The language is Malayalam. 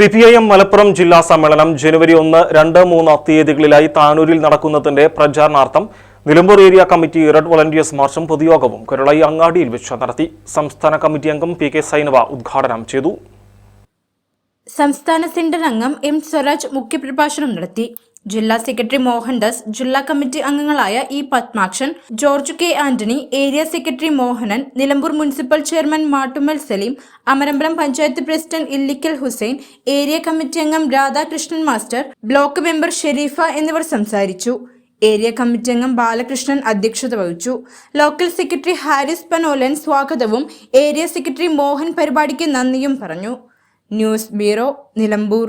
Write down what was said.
C P I M Malappuram ജില്ലാ സമ്മേളനം ജനുവരി ഒന്ന് രണ്ട് മൂന്ന് തീയതികളിലായി താനൂരിൽ നടക്കുന്നതിന്റെ പ്രചാരണാർത്ഥം Nilambur area committee red volunteers മാർച്ചും പൊതുയോഗവും കുരളൈ അങ്ങാടിയിൽ വെച്ച് നടത്തി. സംസ്ഥാന കമ്മിറ്റി അംഗം പി കെ സൈനവ ഉദ്ഘാടനം ചെയ്തു. സംസ്ഥാന സെന്റർ അംഗം എം സ്വരാജ് മുഖ്യപ്രഭാഷണം നടത്തി. ജില്ലാ സെക്രട്ടറി മോഹൻദാസ് ജില്ലാ കമ്മിറ്റി അംഗങ്ങളായ E Padmakshan George K Antony area secretary Mohanan Nilambur municipal chairman Mattumal Saleem Amarambalam panchayat president Illikkal Hussain area committee അംഗം Radhakrishnan master block member Sherifa എന്നിവർ സംസാരിച്ചു. ഏരിയ കമ്മിറ്റി അംഗം ബാലകൃഷ്ണൻ അധ്യക്ഷത വഹിച്ചു. ലോക്കൽ സെക്രട്ടറി ഹാരിസ് പനോലൻ സ്വാഗതവും ഏരിയ സെക്രട്ടറി മോഹൻ പരിപാടിക്ക് നന്ദിയും പറഞ്ഞു. News bureau Nilambur.